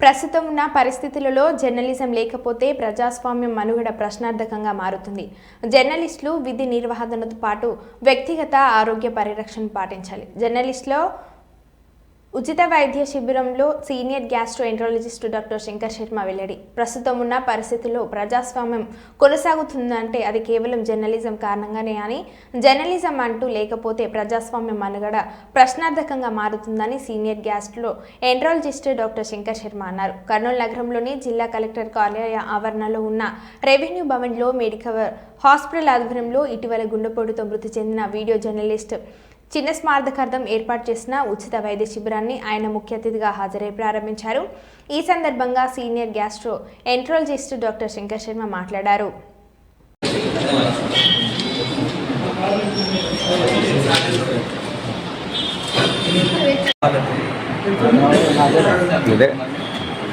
ప్రస్తుతం ఉన్న పరిస్థితులలో జర్నలిజం లేకపోతే ప్రజాస్వామ్యం మనుగడ ప్రశ్నార్థకంగా మారుతుంది. జర్నలిస్టులు విధి నిర్వహణతో పాటు వ్యక్తిగత ఆరోగ్య పరిరక్షణ పాటించాలి. జర్నలిస్టులో ఉచిత వైద్య శిబిరంలో senior gastroenterologist doctor Shankar Sharma వెల్లడి. ప్రస్తుతం ఉన్న పరిస్థితుల్లో ప్రజాస్వామ్యం కొనసాగుతుందంటే అది కేవలం జర్నలిజం కారణంగానే అని జర్నలిజం అంటూ లేకపోతే ప్రజాస్వామ్యం అనగడ ప్రశ్నార్థకంగా మారుతుందని senior gastroenterologist doctor Shankar Sharma అన్నారు. కర్నూలు నగరంలోని జిల్లా కలెక్టర్ కార్యాలయ ఆవరణలో ఉన్న రెవెన్యూ భవన్లో మెడికవర్ హాస్పిటల్ ఆధ్వర్యంలో ఇటీవల గుండెపోటుతో మృతి చెందిన వీడియో జర్నలిస్ట్ చిన్న స్మారకార్థం ఏర్పాటు చేసిన ఉచిత వైద్య శిబిరాన్ని ఆయన ముఖ్య అతిథిగా హాజరై ప్రారంభించారు. ఈ సందర్భంగా senior gastroenterologist doctor Shankar Sharma మాట్లాడారు.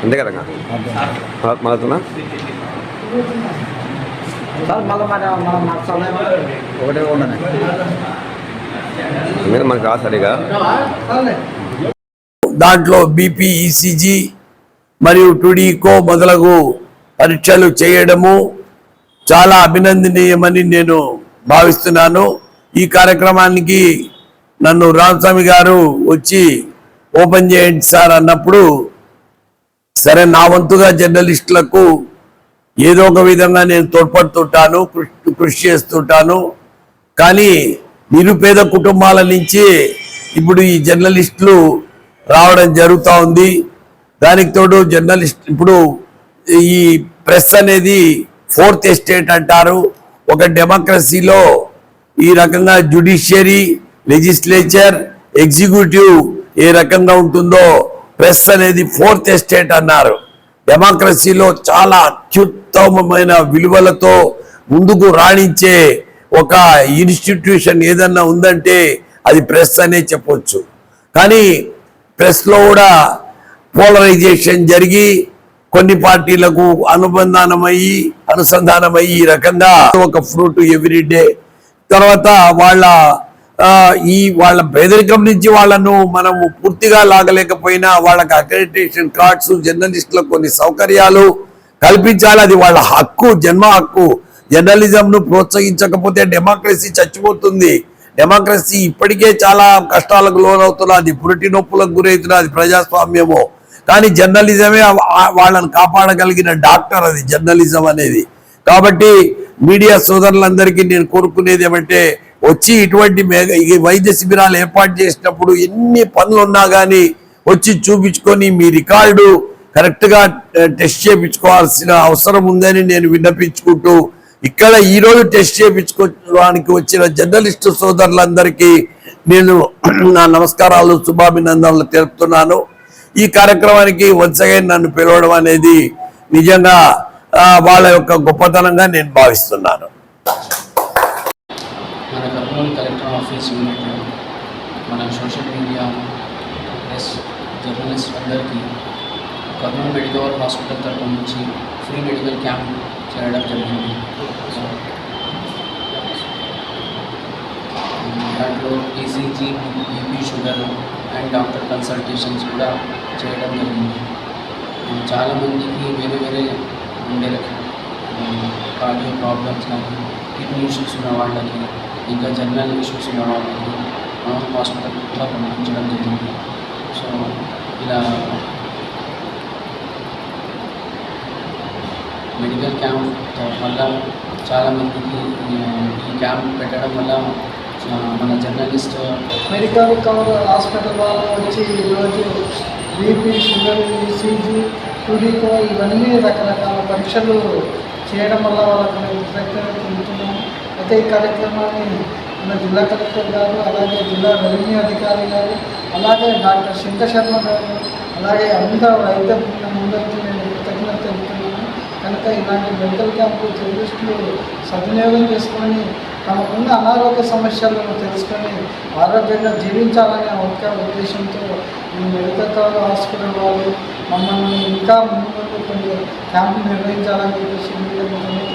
అంతే కదా ఒకటే ఉండను మీరు మనకు రా సరిగా. దాంట్లో బీపీ ఈసీజీ మరియు టుడీకో మొదలగు పరీక్షలు చేయడము చాలా అభినందనీయమని నేను భావిస్తున్నాను. ఈ కార్యక్రమానికి నన్ను రామస్వామి గారు వచ్చి ఓపెన్ చేయండి సార్ అన్నప్పుడు సరే నా వంతుగా జర్నలిస్టులకు ఏదో ఒక విధంగా నేను తోడ్పడుతుంటాను కృషి చేస్తుంటాను. కానీ నిరుపేద కుటుంబాల నుంచి ఇప్పుడు ఈ జర్నలిస్టులు రావడం జరుగుతూ ఉంది. దానికి తోడు జర్నలిస్ట్ ఇప్పుడు ఈ ప్రెస్ అనేది ఫోర్త్ ఎస్టేట్ అంటారు. ఒక డెమోక్రసీలో ఈ రకంగా జ్యుడిషియరీ లెజిస్లేచర్ ఎగ్జిక్యూటివ్ ఏ రకంగా ఉంటుందో ప్రెస్ అనేది ఫోర్త్ ఎస్టేట్ అన్నారు. డెమోక్రసీలో చాలా అత్యుత్తమమైన విలువలతో ముందుకు రాణించే ఒక ఇన్స్టిట్యూషన్ ఏదన్నా ఉందంటే అది ప్రెస్ అనే చెప్పొచ్చు. కానీ ప్రెస్లో కూడా పోలరైజేషన్ జరిగి కొన్ని పార్టీలకు అనుబంధానమయ్యి అనుసంధానమయ్యి ఈ రకంగా ఒక ఫ్రూట్ ఎవ్రీడే తర్వాత వాళ్ళ ఈ వాళ్ళ పేదరికం నుంచి వాళ్ళను మనము పూర్తిగా లాగలేకపోయినా వాళ్ళకి అక్రెడిటేషన్ కార్డ్స్ జర్నలిస్టులకు కొన్ని సౌకర్యాలు కల్పించాలి. అది వాళ్ళ హక్కు జన్మ హక్కు. జర్నలిజం ను ప్రోత్సహించకపోతే డెమోక్రసీ చచ్చిపోతుంది. డెమోక్రసీ ఇప్పటికే చాలా కష్టాలకు లోనవుతున్నది. పురిటి నొప్పులకు గురవుతున్నది ప్రజాస్వామ్యము. కానీ జర్నలిజమే వాళ్ళని కాపాడగలిగిన డాక్టర్ అది జర్నలిజం అనేది. కాబట్టి మీడియా సోదరులందరికీ నేను కోరుకునేది ఏమంటే వచ్చి ఇటువంటి మేఘ ఈ వైద్య శిబిరాలు ఏర్పాటు చేసినప్పుడు ఎన్ని పనులు ఉన్నా కానీ వచ్చి చూపించుకొని మీ రికార్డు కరెక్ట్గా టెస్ట్ చేయించుకోవాల్సిన అవసరం ఉందని నేను విన్నపించుకుంటూ ఇక్కడ ఈరోజు టెస్ట్ చేయించుకోవడానికి వచ్చిన జర్నలిస్టు సోదరులందరికీ నేను నా నమస్కారాలు శుభాభినందనలు తెలుపుతున్నాను. ఈ కార్యక్రమానికి వరుసగా నన్ను పిలవడం అనేది నిజంగా వాళ్ళ యొక్క గొప్పతనంగా నేను భావిస్తున్నాను. మన కర్నూలు కలెక్టర్ ఆఫీస్ యూనిట్ మన సోషల్ మీడియా ప్లస్ జర్నలిస్ట్ అందరికీ కర్నూలు మెడికల్ హాస్పిటల్ తరపు నుంచి ఫ్రీ మెడికల్ క్యాంప్ చేయడం జరిగింది సో, దాంట్లో ECG BP sugar and doctor consultations కూడా చేయడం జరిగింది చాలామందికి వేరే వేరే ఉండే కార్డియో ప్రాబ్లమ్స్ కానీ కిడ్నీ ఇష్యూస్ ఉన్న వాళ్ళకి ఇంకా జనరల్ ఇష్యూస్ ఉన్న వాళ్ళకి మనం హాస్పిటల్ కూడా పంపించడం జరిగింది సో ఇలా మెడికల్ క్యాంప్ వల్ల చాలామందికి ఈ క్యాంప్ పెట్టడం వల్ల మన జర్నలిస్ట్ మెడికల్ కవర్ హాస్పిటల్ వాళ్ళు వచ్చి ఈరోజు బీపీ షుగర్ ఈసీజీ టుడికో ఇవన్నీ రకరకాల పరీక్షలు చేయడం వల్ల వాళ్ళకి మేము కృతజ్ఞత చెందుతున్నాము. అయితే ఈ కార్యక్రమాన్ని మన జిల్లా కలెక్టర్ గారు అలాగే జిల్లా రెవెన్యూ అధికారి గారు అలాగే డాక్టర్ శంకర్ శర్మ గారు అలాగే అందరూ వైద్య బృందం అందరికీ నేను కనుక ఇలాంటి మెడికల్ క్యాంపు జర్నలిస్టులు సద్వినియోగం చేసుకొని తమకున్న అనారోగ్య సమస్యలను తెలుసుకొని ఆరోగ్యంగా జీవించాలనే ఒక ఉద్దేశంతో ఈ మెడికల్ కాలేజ్ హాస్పిటల్ వాళ్ళు మమ్మల్ని ఇంకా ముందు కొన్ని క్యాంపులు నిర్వహించాలని చెప్పేసి మీ